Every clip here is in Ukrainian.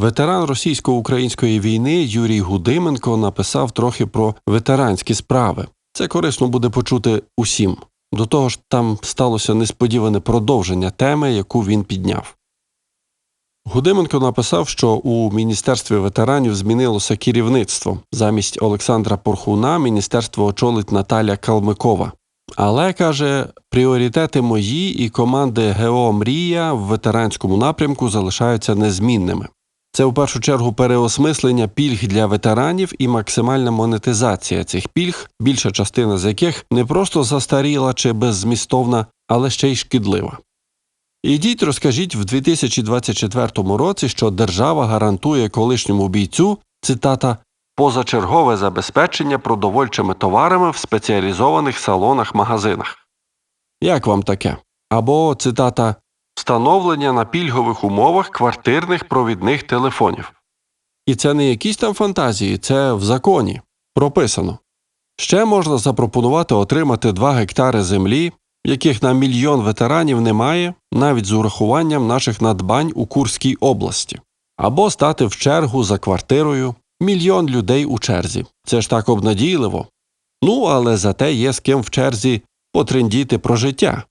Ветеран російсько-української війни Юрій Гудименко написав трохи про ветеранські справи. Це корисно буде почути усім. До того ж, там сталося несподіване продовження теми, яку він підняв. Гудименко написав, що у Міністерстві ветеранів змінилося керівництво. Замість Олександра Порхуна міністерство очолить Наталя Калмикова. Але каже, пріоритети мої і команди ГО Мрія в ветеранському напрямку залишаються незмінними. Це в першу чергу переосмислення пільг для ветеранів і максимальна монетизація цих пільг, більша частина з яких не просто застаріла чи беззмістовна, але ще й шкідлива. Ідіть, розкажіть в 2024 році, що держава гарантує колишньому бійцю цитата позачергове забезпечення продовольчими товарами в спеціалізованих салонах магазинах. Як вам таке? Або цитата встановлення на пільгових умовах квартирних провідних телефонів. І це не якісь там фантазії, це в законі прописано. Ще можна запропонувати отримати 2 гектари землі, яких на мільйон ветеранів немає, навіть з урахуванням наших надбань у Курській області, або стати в чергу за квартирою мільйон людей у черзі. Це ж так обнадійливо. Ну, але зате є з ким в черзі потрендіти про життя.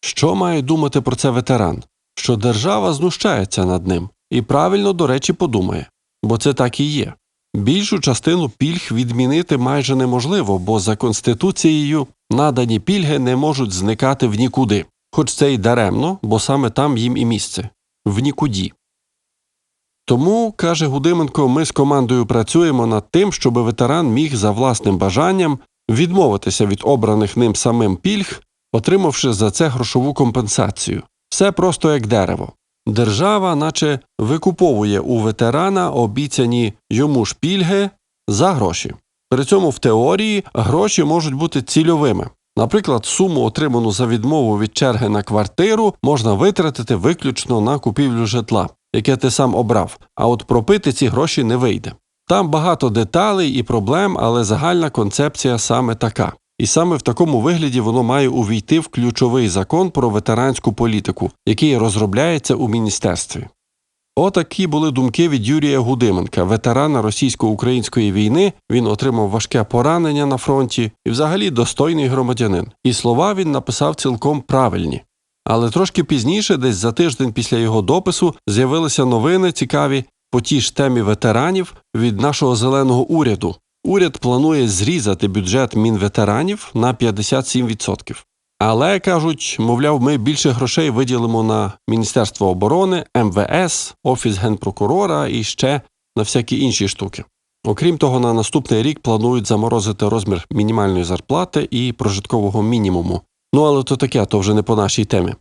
Що має думати про це ветеран? Що держава знущається над ним і правильно, до речі, подумає, бо це так і є. Більшу частину пільг відмінити майже неможливо, бо за конституцією надані пільги не можуть зникати в нікуди, хоч це й даремно, бо саме там їм і місце в нікуді. Тому, каже Гудименко, ми з командою працюємо над тим, щоб ветеран міг за власним бажанням відмовитися від обраних ним самим пільг, отримавши за це грошову компенсацію. Все просто як дерево. Держава, наче викуповує у ветерана обіцяні йому ж пільги за гроші. При цьому в теорії гроші можуть бути цільовими. Наприклад, суму, отриману за відмову від черги на квартиру, можна витратити виключно на купівлю житла, яке ти сам обрав, а от пропити ці гроші не вийде. Там багато деталей і проблем, але загальна концепція саме така. І саме в такому вигляді воно має увійти в ключовий закон про ветеранську політику, який розробляється у міністерстві. Отакі були думки від Юрія Гудименка, ветерана російсько-української війни. Він отримав важке поранення на фронті і, взагалі, достойний громадянин. І слова він написав цілком правильні. Але трошки пізніше, десь за тиждень після його допису, з'явилися новини цікаві по тій ж темі ветеранів від нашого зеленого уряду. Уряд планує зрізати бюджет мінветеранів на 57%. Але кажуть, мовляв, ми більше грошей виділимо на Міністерство оборони, МВС, Офіс генпрокурора і ще на всякі інші штуки. Окрім того, на наступний рік планують заморозити розмір мінімальної зарплати і прожиткового мінімуму. Ну але то таке, то вже не по нашій темі.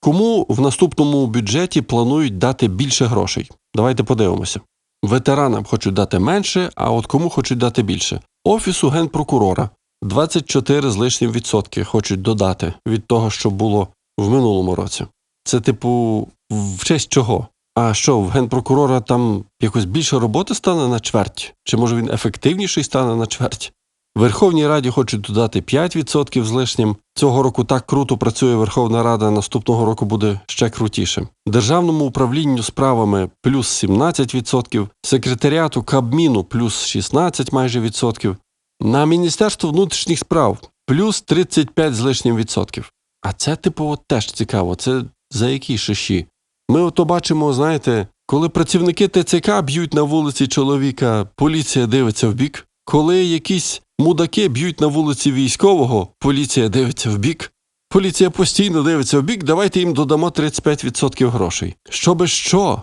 Кому в наступному бюджеті планують дати більше грошей? Давайте подивимося. Ветеранам хочуть дати менше, а от кому хочуть дати більше? Офісу генпрокурора 24 з лишнім відсотки хочуть додати від того, що було в минулому році. Це, типу, в честь чого? А що, в генпрокурора там якось більше роботи стане на чверть? Чи може він ефективніший стане на чверть? Верховній Раді хочуть додати 5% з лишнім. Цього року так круто працює Верховна Рада, наступного року буде ще крутіше. Державному управлінню справами плюс 17%, секретаріату Кабміну плюс 16 майже відсотків, на Міністерство внутрішніх справ плюс 35 з лишнім відсотків. А це, типу, теж цікаво. Це за які шиші? Ми ото бачимо, знаєте, коли працівники ТЦК б'ють на вулиці чоловіка, поліція дивиться в бік. Коли якісь мудаки б'ють на вулиці військового, поліція дивиться в бік. Поліція постійно дивиться в бік, давайте їм додамо 35% грошей. Щоби що?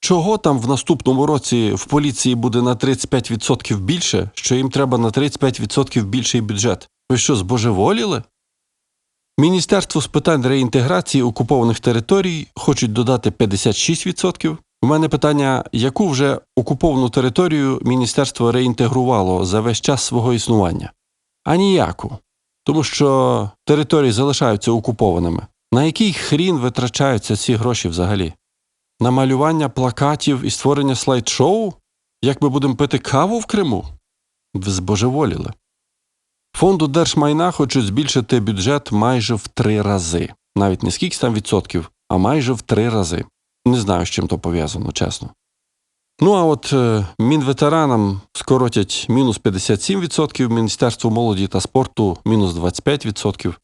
Чого там в наступному році в поліції буде на 35% більше, що їм треба на 35% більший бюджет? Ви що, збожеволіли? Міністерство з питань реінтеграції окупованих територій хочуть додати 56%. У мене питання, яку вже окуповану територію міністерство реінтегрувало за весь час свого існування? А ніяку. Тому що території залишаються окупованими. На який хрін витрачаються ці гроші взагалі? На малювання плакатів і створення слайд-шоу? Як ми будемо пити каву в Криму? Збожеволіли. Фонду держмайна хочуть збільшити бюджет майже в три рази. Навіть не скільки там відсотків, а майже в три рази. Не знаю, з чим то пов'язано, чесно. Ну а от е, мінветеранам скоротять мінус 57%, Міністерству молоді та спорту мінус 25%.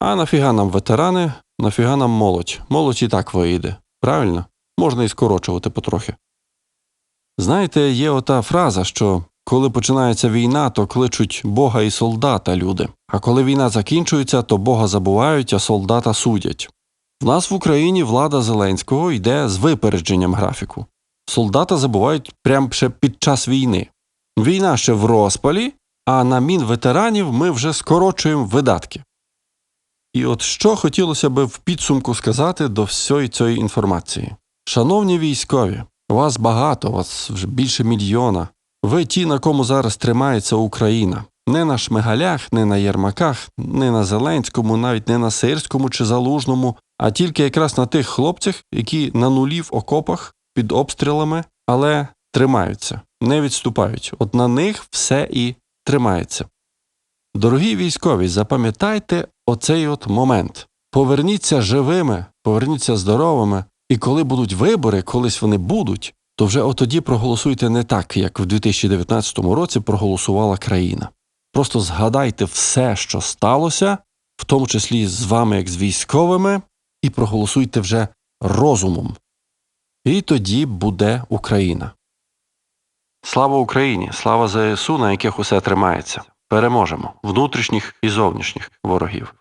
А нафіга нам ветерани, нафіга нам молодь. Молодь і так вийде. Правильно? Можна і скорочувати потрохи. Знаєте, є ота фраза, що коли починається війна, то кличуть Бога і солдата люди. А коли війна закінчується, то Бога забувають, а солдата судять. В нас в Україні влада Зеленського йде з випередженням графіку. Солдата забувають прямо ще під час війни. Війна ще в розпалі, а на мін ветеранів ми вже скорочуємо видатки. І от що хотілося би в підсумку сказати до всієї цієї інформації. Шановні військові, вас багато, вас вже більше мільйона. Ви ті, на кому зараз тримається Україна. Не на шмигалях, не на Єрмаках, не на Зеленському, навіть не на Сирському чи Залужному, а тільки якраз на тих хлопцях, які на нулі в окопах під обстрілами, але тримаються, не відступають. От на них все і тримається. Дорогі військові, запам'ятайте оцей от момент. Поверніться живими, поверніться здоровими, і коли будуть вибори, колись вони будуть, то вже отоді проголосуйте не так, як в 2019 році проголосувала країна. Просто згадайте все, що сталося, в тому числі з вами, як з військовими, і проголосуйте вже розумом. І тоді буде Україна. Слава Україні! Слава ЗСУ, на яких усе тримається. Переможемо внутрішніх і зовнішніх ворогів.